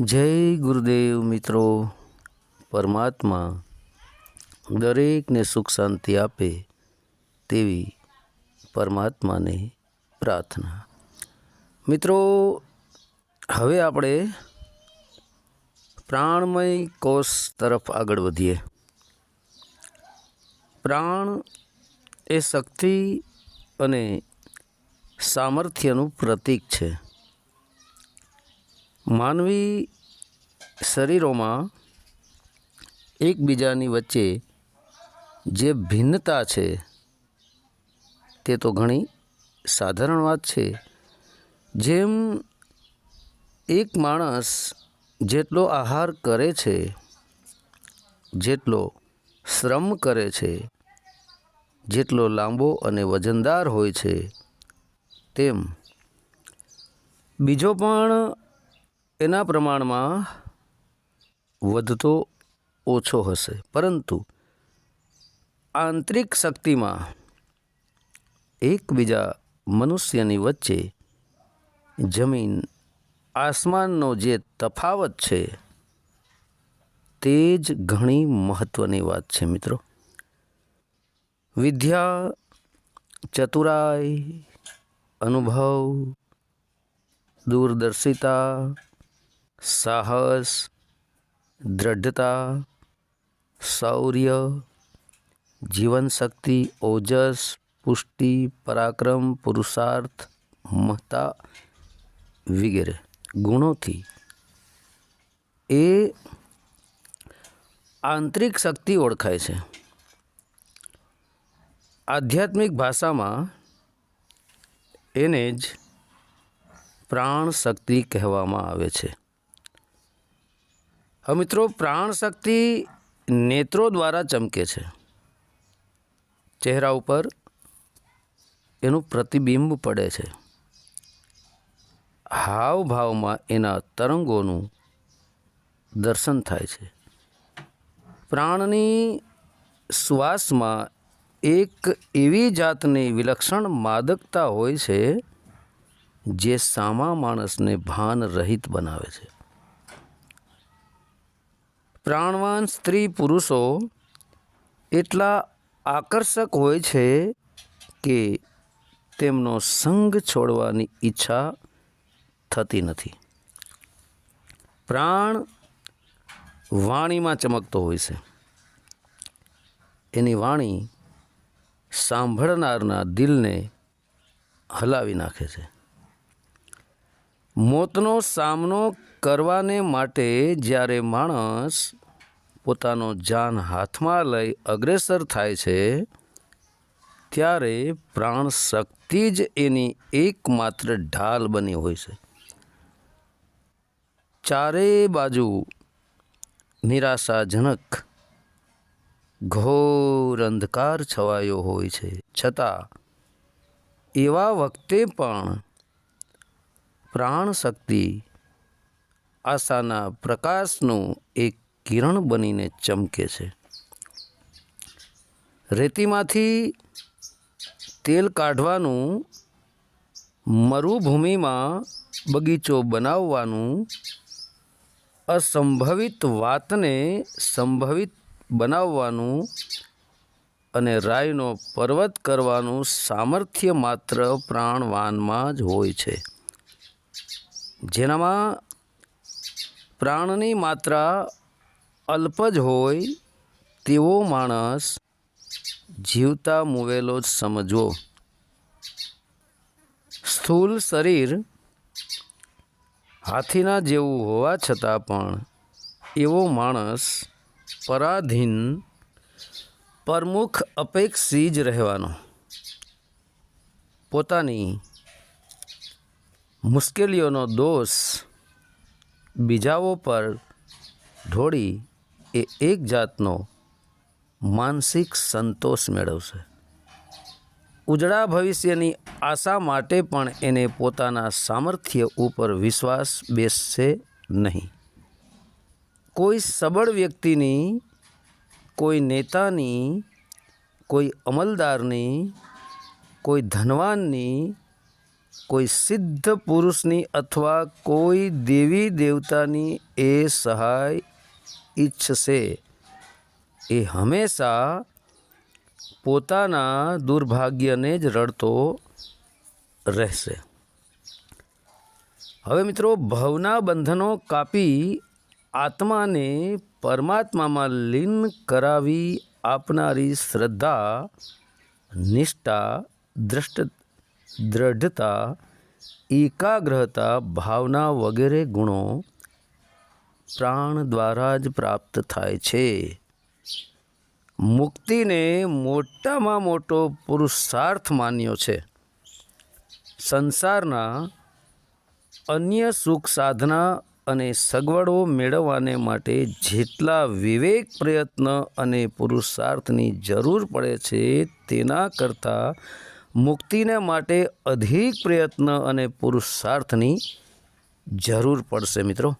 જય ગુરુદેવ મિત્રો. પરમાત્મા દરેકને સુખ શાંતિ આપે તેવી પરમાત્માને પ્રાર્થના. મિત્રો, હવે આપણે પ્રાણમય કોષ તરફ આગળ વધીએ. પ્રાણ એ શક્તિ અને સામર્થ્યનું પ્રતીક છે. માનવી શરીરોમાં એકબીજાની વચ્ચે જે ભિન્નતા છે, તે તો ઘણી સાધારણ વાત છે. જેમ એક માણસ જેટલો આહાર કરે છે, જેટલો શ્રમ કરે છે, જેટલો લાંબો અને વજનદાર હોય છે, તેમ બીજો પણ એના પ્રમાણમાં વધતો ઓછો હશે. પરંતુ આંતરિક શક્તિમાં એકબીજા મનુષ્યની વચ્ચે જમીન, આસમાનનો જે તફાવત છે, તે જ ઘણી મહત્ત્વની વાત છે મિત્રો. વિદ્યા, ચતુરાઈ, અનુભવ, દૂરદર્શિતા સાહસ, દ્રઢતા, શૌર્ય, જીવનશક્તિ, ઓજસ, પુષ્ટિ, પરાક્રમ, પુરુષાર્થ મહતા વગેરે. ગુણોથી એ આંતરિક શક્તિ ઓળખાય છે. આધ્યાત્મિક ભાષામાં એને જ પ્રાણ શક્તિ કહેવામાં આવે છે. હવે મિત્રો પ્રાણશક્તિ નેત્રો દ્વારા ચમકે છે. ચહેરા ઉપર એનું પ્રતિબિંબ પડે છે. હાવભાવમાં એના તરંગોનું દર્શન થાય છે. પ્રાણની શ્વાસમાં એક એવી જાતની વિલક્ષણ માદકતા હોય છે, જે સામા માણસને ભાન રહિત બનાવે છે. પ્રાણવાન સ્ત્રી પુરુષો એટલા આકર્ષક હોય છે કે તેમનો સંગ છોડવાની ઈચ્છા થતી નથી. પ્રાણ વાણીમાં ચમકતો હોય છે. એની વાણી સાંભળનારના દિલને હલાવી નાખે છે. મોતનો સામનો કરવાને માટે જ્યારે માણસ પોતાનો જાન હાથમાં લઈ અગ્રેસર થાય છે, ત્યારે પ્રાણ શક્તિ જ એની એકમાત્ર ઢાલ બની હોય છે. ચારેય બાજુ નિરાશાજનક ઘોર અંધકાર છવાયો હોય છે. છતાં એવા વખતે પણ પ્રાણ શક્તિ આશાના પ્રકાશનું એક કિરણ બનીને ચમકે છે. રેતીમાંથી તેલ કાઢવાનું મરુભૂમિમાં બગીચો બનાવવાનું અસંભવિત વાતને સંભવિત બનાવવાનું અને રાયનો પર્વત કરવાનું સામર્થ્ય માત્ર પ્રાણવાનમાં જ હોય છે. જેનામાં પ્રાણની માત્રા અલ્પ જ હોય તેવો માણસ જીવતા મૂવેલો જ સમજવો. સ્થૂલ શરીર હાથીના જેવું હોવા છતાં પણ એવો માણસ પરાધીન, પ્રમુખ અપેક્ષી જ રહેવાનો. પોતાની મુશ્કેલીઓનો દોષ બીજાઓ પર ઢોળી એ એક જાતનો માનસિક સંતોષ મેળવશે. ઉજળા ભવિષ્યની આશા માટે પણ એને પોતાના સામર્થ્ય ઉપર વિશ્વાસ બેસશે નહીં. કોઈ સબળ વ્યક્તિની, કોઈ નેતાની, કોઈ અમલદારની, કોઈ ધનવાનની કોઈ સિદ્ધ પુરુષની અથવા કોઈ દેવી દેવતાની એ સહાય ઈચ્છશે. એ હંમેશા પોતાના દુર્ભાગ્યને જ રડતો રહેશે. હવે મિત્રો, ભવના બંધનો કાપી આત્માને પરમાત્મામાં લીન કરાવી આપનારી શ્રદ્ધા, નિષ્ઠા, દ્રષ્ટ દ્રઢતા, એકાગ્રતા, ભાવના વગેરે ગુણો પ્રાણ દ્વારા જ પ્રાપ્ત થાય છે. મુક્તિને મોટામાં મોટો પુરુષાર્થ માન્યો છે. સંસારના અન્ય સુખ સાધના અને સગવડો મેળવવાને માટે જેટલા વિવેક પ્રયત્ન અને પુરુષાર્થની જરૂર પડે છે, તેના કરતાં મુક્તિને માટે અધિક પ્રયત્ન અને પુરુષાર્થની જરૂર પડશે મિત્રો.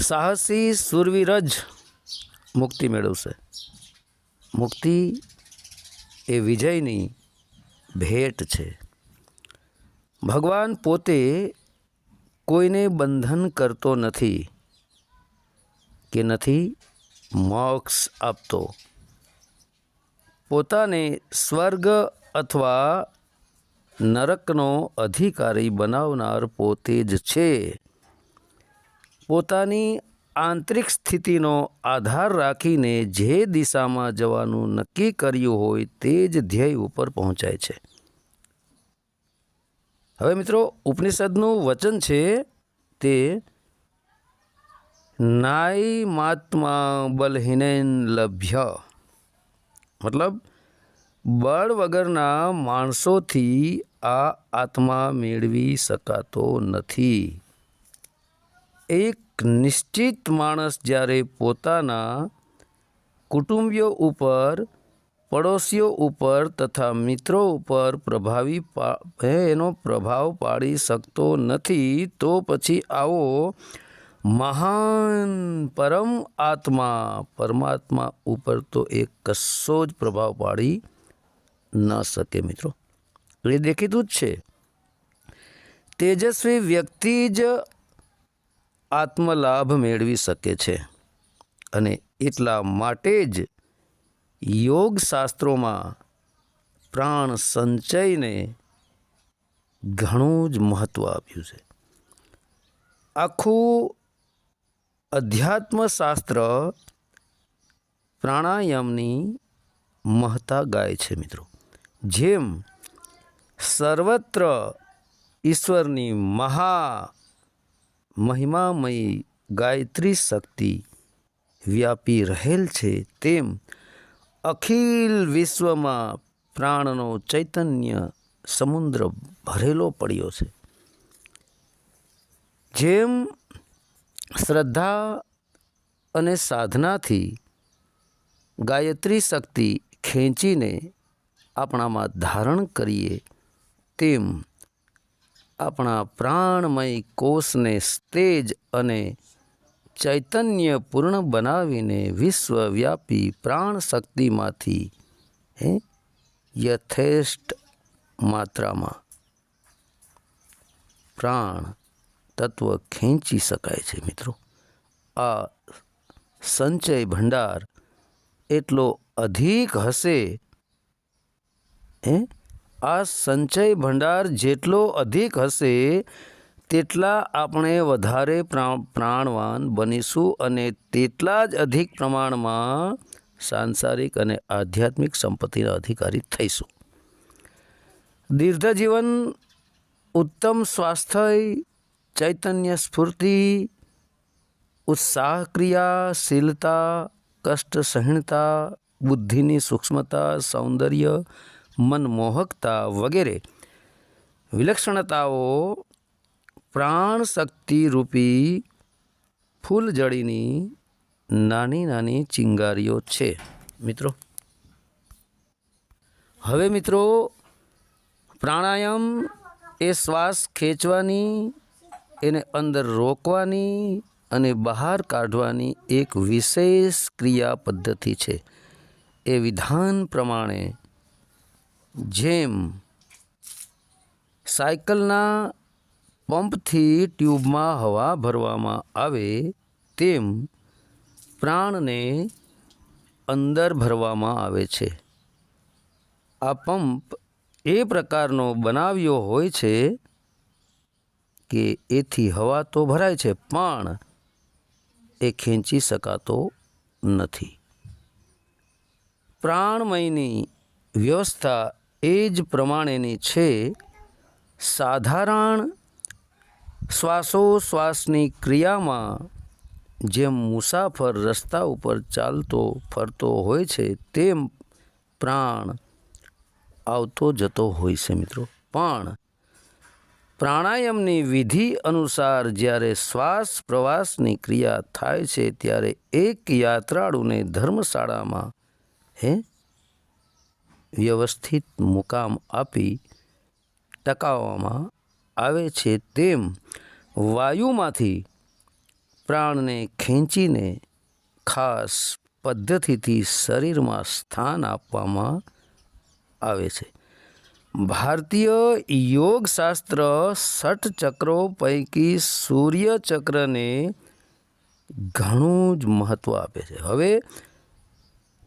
સાહસી સુરવીર જ મુક્તિ મેળવશે. મુક્તિ એ વિજયની ભેટ છે. ભગવાન પોતે કોઈને બંધન કરતો નથી કે નથી મોક્ષ આપતો. પોતાને સ્વર્ગ અથવા નરકનો અધિકારી બનાવનાર પોતે જ છે. પોતાની આંતરિક સ્થિતિનો આધાર રાખીને જે દિશામાં જવાનું નક્કી કર્યું હોય તે જ ધ્યેય ઉપર પહોંચાય છે. હવે મિત્રો, ઉપનિષદનું વચન છે તે, નાય માત્મા બલહીનેન લભ્ય. મતલબ બળ વગરના માણસોથી આ આત્મા મેળવી શકાતો નથી. એક નિશ્ચિત માણસ જ્યારે પોતાના કુટુંબીઓ ઉપર, પડોશીઓ ઉપર તથા મિત્રો ઉપર પ્રભાવી એનો પ્રભાવ પાડી શકતો નથી, તો પછી આવો મહાન પરમ આત્મા, પરમાત્મા ઉપર તો એ કશો જ પ્રભાવ પાડી ન શકે મિત્રો. એ દેખીતું જ છે. તેજસ્વી વ્યક્તિ જ આત્મલાભ મેળવી શકે છે. અને એટલા માટે જ યોગ શાસ્ત્રોમાં પ્રાણ સંચયને ઘણું જ મહત્ત્વ આપ્યું છે. આખું અધ્યાત્મ શાસ્ત્ર પ્રાણાયામની મહત્તા ગાય છે મિત્રો. જેમ સર્વત્ર ઈશ્વરની મહા મહિમામયી ગાયત્રી શક્તિ વ્યાપી રહેલ છે, તેમ અખિલ વિશ્વમાં પ્રાણનો ચૈતન્ય સમુદ્ર ભરેલો પડ્યો છે. જેમ શ્રદ્ધા અને સાધનાથી ગાયત્રી શક્તિ ખેંચીને આપણામાં ધારણ કરીએ તેમ આપણા પ્રાણમય કોષને સ્તેજ અને ચૈતન્યપૂર્ણ બનાવીને વિશ્વવ્યાપી પ્રાણ શક્તિમાંથી હે, યથેષ્ટ માત્રામાં પ્રાણ તત્વ ખેંચી શકાય છે, મિત્રો. આ સંચય ભંડાર એટલો અધિક હશે, હે? આ સંચય ભંડાર જેટલો અધિક હશે, તેટલા આપણે વધારે પ્રા- પ્રાણવાન બનીશું અને તેટલા જ અધિક પ્રમાણમાં સાંસારિક અને આધ્યાત્મિક સંપત્તિના અધિકારી થઈશું. દીર્ઘ જીવન ઉત્તમ સ્વાસ્થ્ય ચૈતન્ય સ્ફૂર્તિ, ઉત્સાહ ક્રિયાશીલતા કષ્ટ સહિણતા, બુદ્ધિની સૂક્ષ્મતા, સૌંદર્ય, મનમોહકતા વગેરે વિલક્ષણતાઓ પ્રાણ શક્તિ રૂપી ફૂલજડીની નાની નાની ચિંગારીઓ છે. મિત્રો, હવે મિત્રો પ્રાણાયામ એ શ્વાસ ખેંચવાની એને અંદર રોકવાની અને બહાર કાઢવાની એક વિશેષ ક્રિયા પદ્ધતિ છે. એ વિધાન પ્રમાણે જેમ સાયકલના પંપથી ટ્યુબમાં હવા ભરવામાં આવે, તેમ પ્રાણને અંદર ભરવામાં આવે છે. આ પંપ એ પ્રકારનો બનાવ્યો હોય છે કે એથી હવા તો ભરાય છે, પણ એ ખેંચી શકાતો નથી. પ્રાણમયની વ્યવસ્થા એ જ પ્રમાણેની છે. સાધારણ શ્વાસોશ્વાસની ક્રિયામાં જેમ મુસાફર રસ્તા ઉપર ચાલતો ફરતો હોય છે, તેમ પ્રાણ આવતો જતો હોય છે મિત્રો. પણ પ્રાણાયામની વિધિ અનુસાર જ્યારે શ્વાસ પ્રવાસની ક્રિયા થાય છે, ત્યારે એક યાત્રાળુને ધર્મશાળામાં, હે, વ્યવસ્થિત મુકામ આપી ટકાવવામાં આવે છે, તેમ વાયુમાંથી પ્રાણને ખેંચીને ખાસ પદ્ધતિથી શરીરમાં સ્થાન આપવામાં આવે છે. ભારતીય યોગશાસ્ત્ર ષટ ચક્રો પૈકી સૂર્ય ચક્રને ઘણું જ મહત્ત્વ આપે છે. હવે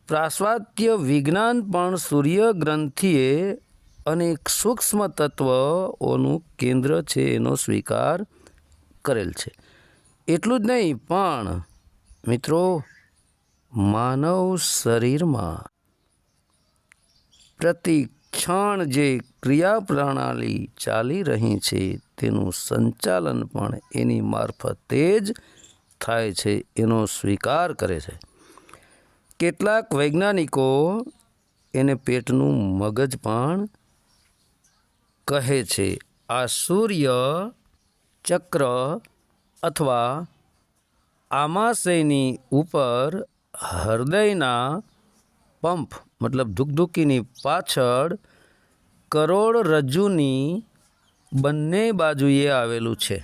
પ્રાશ્વાત્ય વિજ્ઞાન પણ સૂર્ય ગ્રંથિએ અનેક સૂક્ષ્મ તત્વોનું કેન્દ્ર છે એનો સ્વીકાર કરેલ છે. એટલું જ નહીં, પણ મિત્રો, માનવ શરીરમાં પ્રતિ ક્ષણ જે ક્રિયા પ્રણાલી ચાલી રહી છે, તેનું સંચાલન પણ એની મારફતે જ થાય છે, એનો સ્વીકાર કરે છે. કેટલાક વૈજ્ઞાનિકો એને પેટનું મગજ પણ કહે છે, આ સૂર્ય ચક્ર અથવા આમાશયની ઉપર હૃદયના પંપ, મતલબ ધુકધુકીની પાછળ કરોડરજ્જુની બંને બાજુએ આવેલું છે.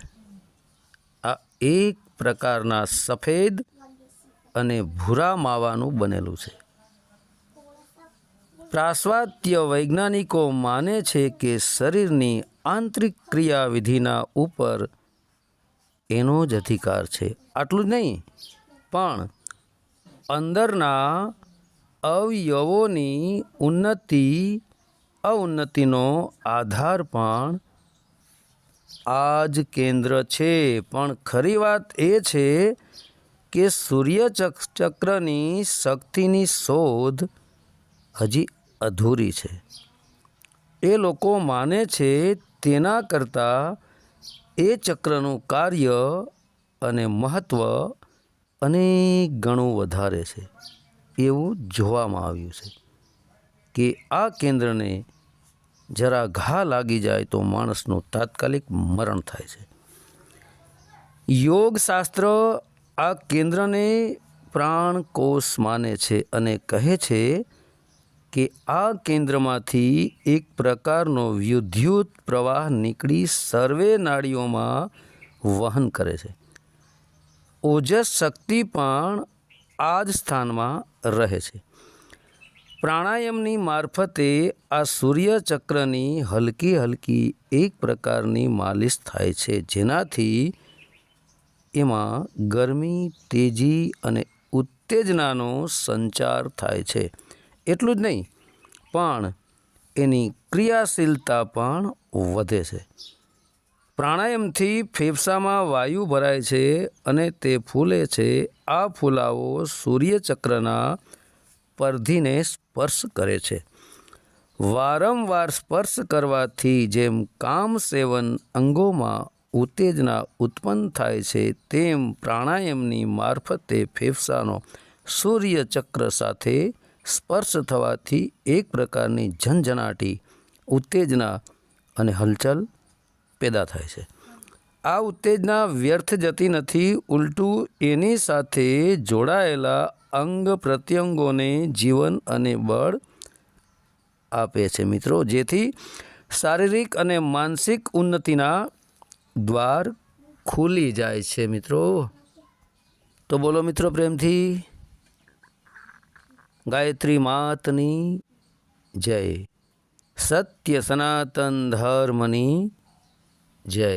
આ એક પ્રકારના સફેદ અને ભૂરા માવાનું બનેલું છે. પ્રાશ્વાત્ય વૈજ્ઞાનિકો માને છે કે શરીરની આંતરિક ક્રિયાવિધિના ઉપર એનો જ અધિકાર છે. આટલું જ નહીં, પણ અંદરના અવયવોની ઉન્નતિ, અવનતિનો આધાર પણ આ જ કેન્દ્ર છે. પણ ખરી વાત એ છે કે સૂર્ય ચક, ચક્રની શક્તિની શોધ હજી અધૂરી છે. એ લોકો માને છે તેના કરતાં એ ચક્રનું કાર્ય અને મહત્ત્વ અનેક ગણું વધારે છે. એવું જોવામાં આવ્યું છે કે આ કેન્દ્રને જરા ઘા લાગી જાય તો માણસનું તાત્કાલિક મરણ થાય છે. યોગશાસ્ત્ર આ કેન્દ્રને પ્રાણકોષ માને છે અને કહે છે કે આ કેન્દ્રમાંથી એક પ્રકારનો વિદ્યુત પ્રવાહ નીકળી સર્વે નાડીઓમાં વહન કરે છે. ઓજસ શક્તિ પણ આ જ સ્થાનમાં રહે છે. પ્રાણાયામની મારફતે આ સૂર્યચક્રની હલકી હલકી એક પ્રકારની માલિશ થાય છે. જેનાથી એમાં ગરમી, તેજી અને ઉત્તેજનાનો સંચાર થાય છે. એટલું જ નહીં, પણ એની ક્રિયાશીલતા પણ વધે છે. પ્રાણાયામથી ફેફસામાં વાયુ ભરાય છે અને તે ફૂલે છે. આ ફૂલાવો સૂર્યચક્રના પરધીને સ્પર્શ કરે છે. વારંવાર સ્પર્શ કરવાથી જેમ કામ સેવન અંગોમાં ઉત્તેજના ઉત્પન્ન થાય છે, તેમ પ્રાણાયામની મારફતે ફેફસાનો સૂર્યચક્ર સાથે સ્પર્શ થવાથી એક પ્રકારની ઝંઝનાટી, ઉત્તેજના અને હલચલ પેદા થાય છે. આ ઉત્તેજના વ્યર્થ જતી નથી, ઉલટું એની સાથે જોડાયેલા અંગ પ્રત્યંગોને જીવન અને બળ આપે છે મિત્રો. જેથી શારીરિક અને માનસિક ઉન્નતિના દ્વાર ખુલી જાય છે મિત્રો. તો બોલો મિત્રો પ્રેમથી, ગાયત્રી માતની જય. સત્ય સનાતન ધર્મની જય